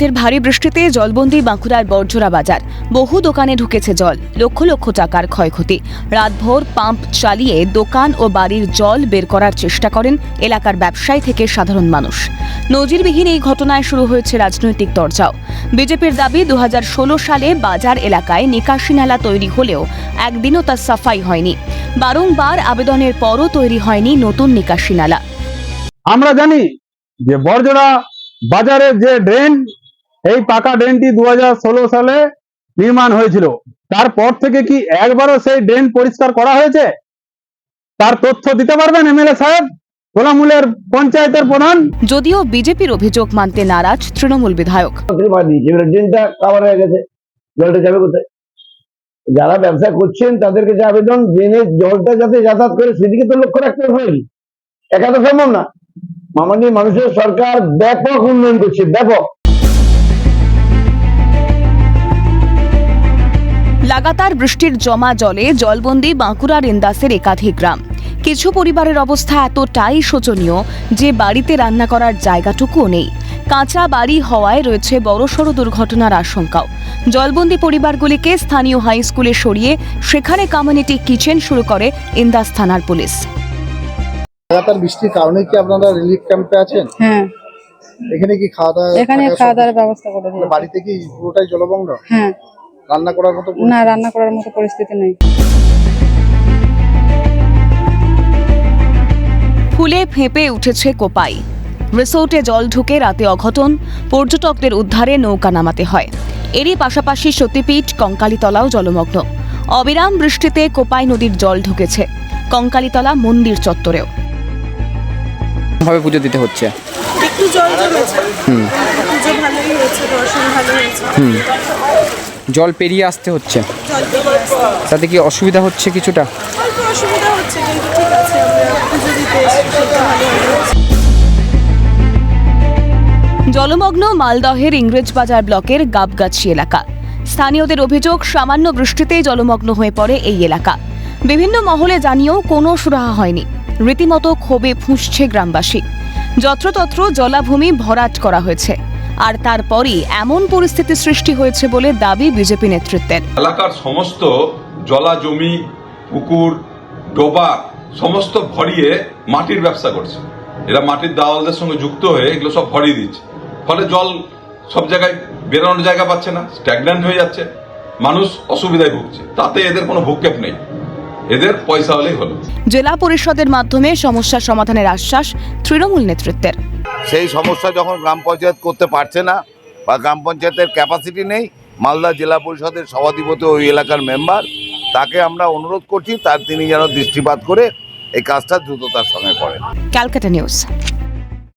রাতের ভারী বৃষ্টিতে জলবন্দি বাঁকুড়ার বর্জরা বাজার। বহু দোকানে ঢুকেছে জল, লক্ষ লক্ষ টাকার ক্ষয়ক্ষতি। রাতভর পাম্প চালিয়ে দোকান ও বাড়ির জল বের করার চেষ্টা করেন এলাকার ব্যবসায়ী থেকে সাধারণ মানুষ। নজিরবিহীন এই ঘটনায় শুরু হয়েছে রাজনৈতিক তরজাও। বিজেপির দাবি দু হাজার ষোলো সালে বাজার এলাকায় নিকাশি নালা তৈরি হলেও একদিনও তা সাফাই হয়নি। বারংবার আবেদনের পরও তৈরি হয়নি নতুন নিকাশি নালা। আমরা জানি যে বরজোড়া বাজারের যে ড্রেন এই পাকা ড্রেনটি দু হাজার ষোলো সালে নির্মাণ হয়েছিল। তারপর থেকে কি একবারও সেই ড্রেন পরিষ্কার করা হয়েছে? তার তথ্য দিতে পারবেন এমএলএ সাহেব? কোলামূলের পঞ্চায়েতের প্রধান। যদিও বিজেপির অভিযোগ মানতে নারাজ তৃণমূল বিধায়ক। ড্রেনটা কাভার হয়ে গেছে। জলটা যাবে কোথায়? যারা ব্যবসা করছেন তাদেরকে যে আবেদন ড্রেনের জলটা যাতে যাতায়াত করে সেদিকে তো লক্ষ্য রাখতে হবে নাকি একা তো সম্ভব না। মামানি মানুষের সরকার ব্যাপক উন্নয়ন করছে ব্যাপক। লাগাতার বৃষ্টির জমা জলে জলবন্দি বাঁকুড়ার ইন্দাসের একাধিক গ্রাম। কিছু পরিবারের অবস্থা এতটাই শোচনীয় যে বাড়িতে রান্না করার জায়গাটুকুও নেই। কাঁচা বাড়ি হওয়ায় রয়েছে বড়সড় দুর্ঘটনার আশঙ্কাও। জলবন্দি পরিবারগুলিকে স্থানীয় হাই স্কুলে সরিয়ে সেখানে কমিউনিটি কিচেন শুরু করে ইন্দাস থানার পুলিশ। লাগাতার বৃষ্টির কারণে কি আপনারা রিলিফ ক্যাম্পে আছেন? হ্যাঁ। এখানে কি খাওয়া দাওয়া এখানে খাওয়া দাওয়ার ব্যবস্থা করে দিয়েছে। বাড়িতে কি পুরোটাই জলমগ্ন হ্যাঁ। রান্না করার মতো না রান্না করার মতো পরিস্থিতি নেই। ফুলে ফেঁপে উঠেছে কোপাই। রিসোর্টে জল ঢুকে রাতে অঘটন পর্যটকদের উদ্ধারে নৌকা নামাতে হয়। এরই পাশাপাশি সতীপীঠ কঙ্কালীতলাও জলমগ্ন। অবিরাম বৃষ্টিতে কোপাই নদীর জল ঢুকেছে। কঙ্কালীতলা মন্দির চত্বরেও। ভাবে পুজো দিতে হচ্ছে। একটু জল জমেছে পুজো ভালোই হয়েছে দর্শন ভালো হয়েছে। জল পেরিয়ে আসতে হচ্ছে। তাতে কি অসুবিধা হচ্ছে কিছুটা? অসুবিধা হচ্ছে কিন্তু ঠিক আছে আমরা জলমগ্ন মালদহের ইংরেজবাজার ব্লকের গাবগাছি এলাকা। স্থানীয়দের অভিযোগ সামান্য বৃষ্টিতেই জলমগ্ন হয়ে পড়ে এই এলাকা। বিভিন্ন মহলে জানিয়েও কোনো সুরাহা হয়নি। রীতিমতো ক্ষোভে ফুঁসছে গ্রামবাসী। যত্রতত্র জলাভূমি ভরাট করা হয়েছে। আর তারপরই এমন পরিস্থিতি সৃষ্টি হয়েছে বলে দাবি বিজেপি নেতৃত্বের। এলাকার সমস্ত জলা জমি পুকুর ডোবা সমস্ত ভরিয়ে মাটির ব্যবসা করছে। এরা মাটির দাওয়ালদের সঙ্গে যুক্ত হয়ে এগুলো সব ভরিয়ে দিচ্ছে। ফলে জল সব জায়গায় বেরোনোর জায়গা পাচ্ছে না স্ট্যাগন্যান্ট হয়ে যাচ্ছে। মানুষ অসুবিধায় ভুগছে। তাতে এদের কোনো ভূক্ষেপ নেই। এদের পয়সা হলেই হলো। জেলা পরিষদের মাধ্যমে সমস্যা সমাধানের আশ্বাস তৃণমূল নেতৃত্বের। সেই সমস্যা যখন গ্রাম পঞ্চায়েত করতে পারছে না বা গ্রাম পঞ্চায়েতের ক্যাপাসিটি নেই, মালদা জেলা পরিষদের সভাধিপতি ওই এলাকার মেম্বার তাকে আমরা অনুরোধ করছি, তার তিনি যেন দৃষ্টিপাত করে এই কাজটা দ্রুততার সঙ্গে করেন। ক্যালকাটা নিউজ।